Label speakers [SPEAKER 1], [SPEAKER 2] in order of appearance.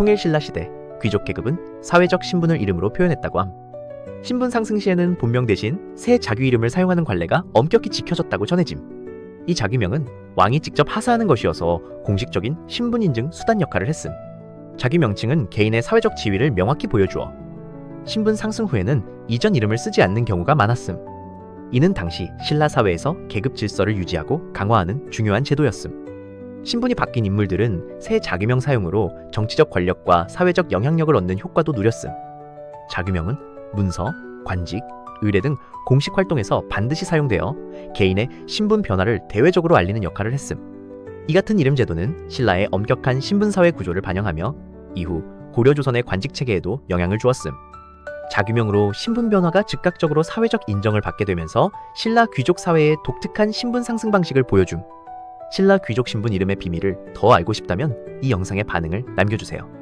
[SPEAKER 1] 통일신라 시대 귀족 계급은 사회적 신분을 이름으로 표현했다고 함. 신분 상승 시에는 본명 대신 새 자규 이름을 사용하는 관례가 엄격히 지켜졌다고 전해짐. 이 자규명은 왕이 직접 하사하는 것이어서 공식적인 신분 인증 수단 역할을 했음. 자규 명칭은 개인의 사회적 지위를 명확히 보여주어 신분 상승 후에는 이전 이름을 쓰지 않는 경우가 많았음. 이는 당시 신라 사회에서 계급 질서를 유지하고 강화하는 중요한 제도였음. 신분이 바뀐 인물들은 새 자규명 사용으로 정치적 권력과 사회적 영향력을 얻는 효과도 누렸음. 자규명은 문서, 관직, 의례 등 공식 활동에서 반드시 사용되어 개인의 신분 변화를 대외적으로 알리는 역할을 했음. 이 같은 이름 제도는 신라의 엄격한 신분 사회 구조를 반영하며 이후 고려 조선의 관직 체계에도 영향을 주었음. 자규명으로 신분 변화가 즉각적으로 사회적 인정을 받게 되면서 신라 귀족 사회의 독특한 신분 상승 방식을 보여줌. 신라 귀족 신분 이름의 비밀을 더 알고 싶다면 이 영상의 반응을 남겨주세요.